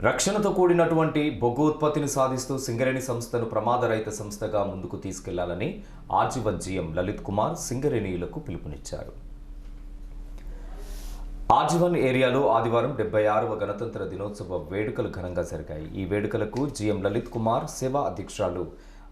రక్షణతో కూడినటువంటి బొగ్గు ఉత్పత్తిని సాధిస్తూ సింగరేణి సంస్థను ప్రమాదరహిత సంస్థగా ముందుకు తీసుకెళ్ళాలని ఆర్జీవన్ లలిత్ కుమార్ సింగరేణియులకు పిలుపునిచ్చారు. ఆజీవన్ ఏరియాలో ఆదివారం డెబ్బై ఆరవ గణతంత్ర దినోత్సవ వేడుకలు ఘనంగా జరిగాయి. ఈ వేడుకలకు జీఎం లలిత్ కుమార్ సేవా అధ్యక్షురాలు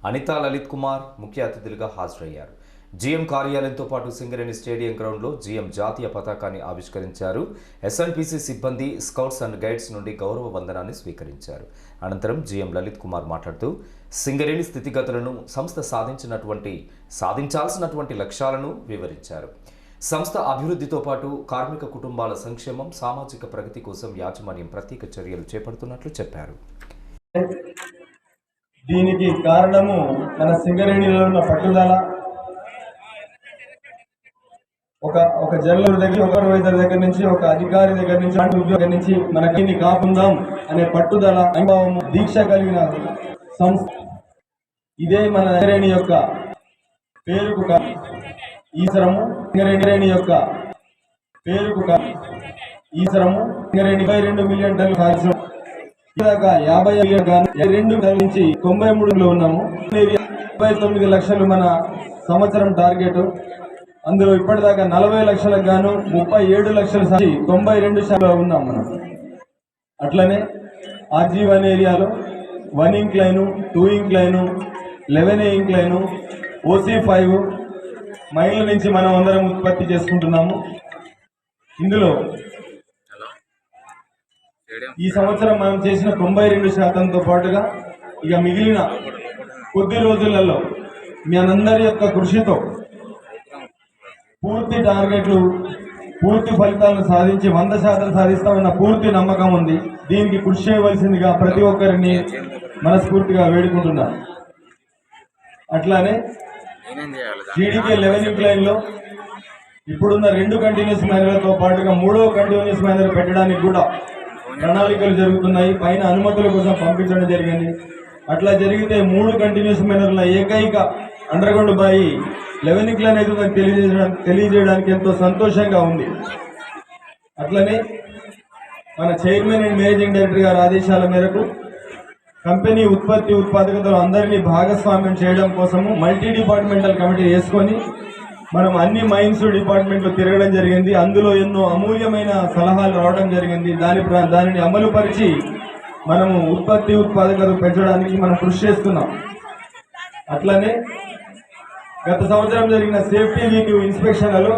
అనితా లలిత్ కుమార్ ముఖ్య అతిథులుగా హాజరయ్యారు. జీఎం కార్యాలయంతో పాటు సింగరేణి స్టేడియం గ్రౌండ్లో జీఎం జాతీయ పతాకాన్ని ఆవిష్కరించారు. ఎస్ఎన్పిసి సిబ్బంది స్కౌట్స్ అండ్ గైడ్స్ నుండి గౌరవ వందనాన్ని స్వీకరించారు. అనంతరం జీఎం లలిత్ కుమార్ మాట్లాడుతూ సింగరేణి స్థితిగతులను సంస్థ సాధించినటువంటి సాధించాల్సినటువంటి లక్ష్యాలను వివరించారు. సంస్థ అభివృద్ధితో పాటు కార్మిక కుటుంబాల సంక్షేమం సామాజిక ప్రగతి కోసం యాజమాన్యం ప్రత్యేక చర్యలు చేపడుతున్నట్లు చెప్పారు. దీనికి కారణము మన సింగరేణిలో ఉన్న పట్టుదల ఒక ఒక జనరల్ దగ్గర ఒక సూపర్వైజర్ దగ్గర నుంచి ఒక అధికారి దగ్గర నుంచి అంటే ఉద్యోగం నుంచి మనకి దీన్ని కాకుందాం అనే పట్టుదల అనుభవము దీక్ష కలిగిన సంస్థ. ఇదే మన సింగరేణి యొక్క పేరుకు ఈశ్వరము. సింగరేణి యొక్క పేరుకు ఈశ్వరము. సింగరేణి ఇరవై రెండు మిలియన్ టన్ను కాల్చిన దాకా యాభై రెండు నుంచి తొంభై మూడులో ఉన్నాము. ముప్పై తొమ్మిది లక్షలు మన సంవత్సరం టార్గెట్. అందులో ఇప్పటిదాకా నలభై లక్షలకు గాను ముప్పై ఏడు లక్షలు సాధించి తొంభై రెండు శాతంలో ఉన్నాం మనం. అట్లనే ఆర్జీ వన్ ఏరియాలో one incline two incline eleven incline OC five మైళ్ళ నుంచి మనం అందరం ఉత్పత్తి చేసుకుంటున్నాము. ఇందులో ఈ సంవత్సరం మనం చేసిన తొంభై రెండు శాతంతో పాటుగా ఇక మిగిలిన కొద్ది రోజులలో మీ అందరి యొక్క కృషితో పూర్తి టార్గెట్లు పూర్తి ఫలితాలను సాధించి వంద శాతం సాధిస్తామన్న పూర్తి నమ్మకం ఉంది. దీనికి కృషి చేయవలసిందిగా ప్రతి ఒక్కరిని మనస్ఫూర్తిగా వేడుకుంటున్నా. అట్లానే జీడీపీ లెవెన్ ఇంక్లైన్లో ఇప్పుడున్న రెండు కంటిన్యూస్ మైనర్లతో పాటుగా మూడో కంటిన్యూస్ మైనర్ పెట్టడానికి కూడా ప్రణాళికలు జరుగుతున్నాయి. పైన అనుమతుల కోసం పంపించడం జరిగింది. అట్లా జరిగితే మూడు కంటిన్యూస్ మైనర్ల ఏకైక అండర్గ్రౌండ్ బాయి లెవెన్ అనేది నాకు తెలియజేయడానికి తెలియజేయడానికి ఎంతో సంతోషంగా ఉంది. అట్లనే మన చైర్మన్ అండ్ మేనేజింగ్ డైరెక్టర్ గారి ఆదేశాల మేరకు కంపెనీ ఉత్పత్తి ఉత్పాదకతలు అందరినీ భాగస్వామ్యం చేయడం కోసము మల్టీ డిపార్ట్మెంటల్ కమిటీ వేసుకొని మనం అన్ని మైన్స్ డిపార్ట్మెంట్లు తిరగడం జరిగింది. అందులో ఎన్నో అమూల్యమైన సలహాలు రావడం జరిగింది. దాని ప్ర- దానిని అమలు పరిచి మనము ఉత్పత్తి ఉత్పాదకత పెంచడానికి మనం కృషి చేస్తున్నాం. అట్లనే గత సంవత్సరం జరిగిన సేఫ్టీ వీక్ ఇన్స్పెక్షన్లలో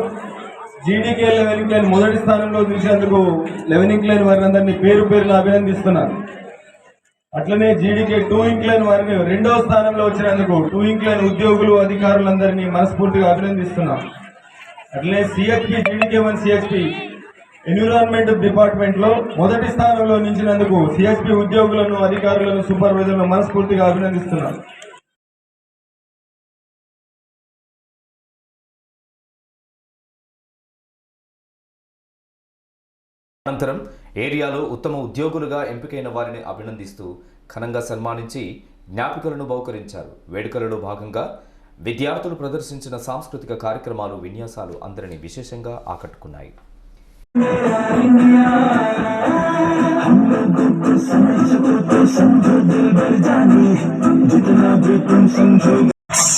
జీడీకే లెవెనింగ్ లైన్ మొదటి స్థానంలో చూసేందుకు లెవెనింగ్ లైన్ వారిని పేరు పేరున అభినందిస్తున్నాను. అట్లనే జీడీకే టూ ఇంక్లైన్ వారిని రెండవ స్థానంలో వచ్చినందుకు టూ ఇంక్లైన్ ఉద్యోగులు అధికారులందరినీ మనస్ఫూర్తిగా అభినందిస్తున్నాం. అట్లనే CSP GDK one CSP environment డిపార్ట్మెంట్లో మొదటి స్థానంలో నిలిచినందుకు సిఎస్పి ఉద్యోగులను అధికారులను సూపర్వైజర్లను మనస్ఫూర్తిగా అభినందిస్తున్నాం. అనంతరం ఏరియాలో ఉత్తమ ఉద్యోగులుగా ఎంపికైన వారిని అభినందిస్తూ ఘనంగా సన్మానించి జ్ఞాపికలను బహుకరించారు వేడుకలలో భాగంగా విద్యార్థులు ప్రదర్శించిన సాంస్కృతిక కార్యక్రమాలు విన్యాసాలు అందరినీ విశేషంగా ఆకట్టుకున్నాయి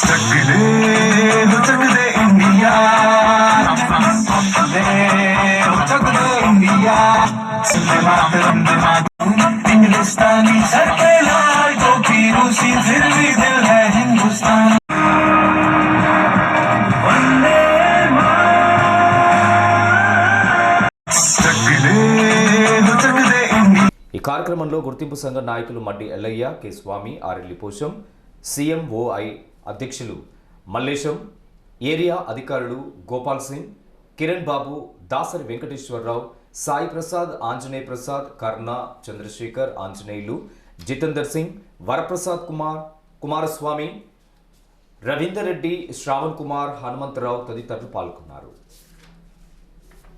चकले हो इंडिया सिनेमा फिल्म दिमाग इंग्लिस्तानी सर लाल टोपी रूसी फिर भी दिल है हिंदुस्तान वंदे चकले हो चकले इंडिया ఈ కార్యక్రమంలో గుర్తింపు సంఘ నాయకులు మడ్డి ఎల్లయ్య కె స్వామి ఆరెల్లి పోషం సిఎంఓఐ అధ్యక్షులు మల్లేశం ఏరియా అధికారులు గోపాల్ సింగ్ కిరణ్ బాబు దాసరి వెంకటేశ్వరరావు సాయి ప్రసాద్ ఆంజనేయ ప్రసాద్ కర్ణ చంద్రశేఖర్ ఆంజనేయులు జితేందర్ సింగ్ వరప్రసాద్ కుమార్ కుమారస్వామి రవీందర్ రెడ్డి శ్రావణ్ కుమార్ హనుమంతరావు తదితరులు పాల్గొన్నారు.